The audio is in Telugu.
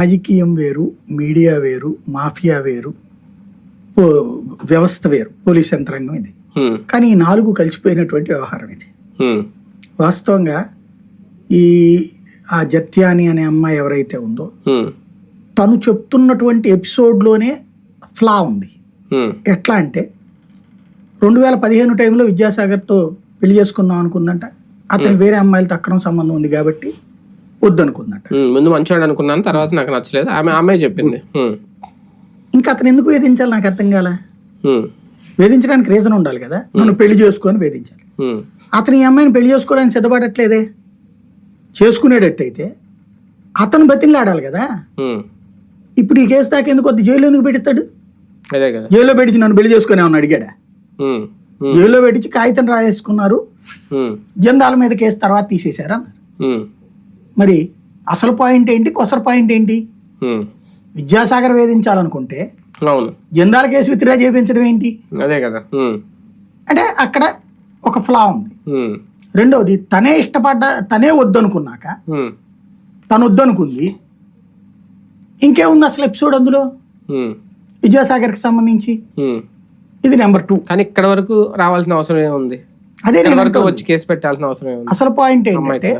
రాజకీయం వేరు మీడియా వేరు మాఫియా వేరు వ్యవస్థ వేరు పోలీస్ యంత్రాంగం ఇది. కానీ ఈ నాలుగు కలిసిపోయినటువంటి వ్యవహారం ఇది. వాస్తవంగా ఈ ఆ జత్యాని అనే అమ్మాయి ఎవరైతే ఉందో తను చెప్తున్నటువంటి ఎపిసోడ్లోనే ఫ్లా ఉంది. ఎట్లా అంటే రెండు వేల పదిహేను టైంలో విద్యాసాగర్తో పెళ్ళి చేసుకుందాం అనుకుందంట. అతను వేరే అమ్మాయిలతో అక్రమ సంబంధం ఉంది కాబట్టి వద్దనుకుందంట. హ్మ్. ముందు మంచివాడు అనుకున్నాను తర్వాత నాకు నచ్చలేదు. ఆమె అమ్మాయి చెప్పింది. ఇంకా అతను ఎందుకు వేధించాలి? నాకు అర్థం కాల? వేధించడానికి రీజన్ ఉండాలి కదా. నన్ను పెళ్ళి చేసుకొని వేధించాలి. అతను ఈ అమ్మాయిని పెళ్ళి చేసుకోవడానికి సిద్ధపడట్లేదే? చేసుకునేటట్టయితే అతను బతిలాడాలి కదా. ఇప్పుడు ఈ కేసు దాకా ఎందుకు వద్దు? జైలు ఎందుకు పెడతాడు జైల్లో పెట్టించి నన్ను పెళ్ళి చేసుకుని ఏమన్నా అడిగాడా? జైల్లో పెట్టించి కాగితం రాయేసుకున్నారు. హ్మ్, జందాల మీద కేసు తర్వాత తీసేశారా? మరి అసలు పాయింట్ ఏంటి? కొసరు పాయింట్ ఏంటి. విద్యాసాగర్ వేధించాలనుకుంటే జందాల కేసు విత్డ్రా చేయించడం ఏంటి? అదే కదా. అంటే అక్కడ ఒక ఫ్లా ఉంది. రెండవది తనే ఇష్టపడ్డ తనే వద్దనుకున్నాక తను వద్దనుకుంది. ఇంకేముంది అసలు ఎపిసోడ్ అందులో? విద్యాసాగర్కి సంబంధించి. ఇది నెంబర్ టూ కానీ ఇక్కడ వరకు రావాల్సిన అవసరం ఏముంది అదే వరకు. వచ్చి కేసు పెట్టాల్సిన అవసరం అసలు పాయింట్ ఏంటంటే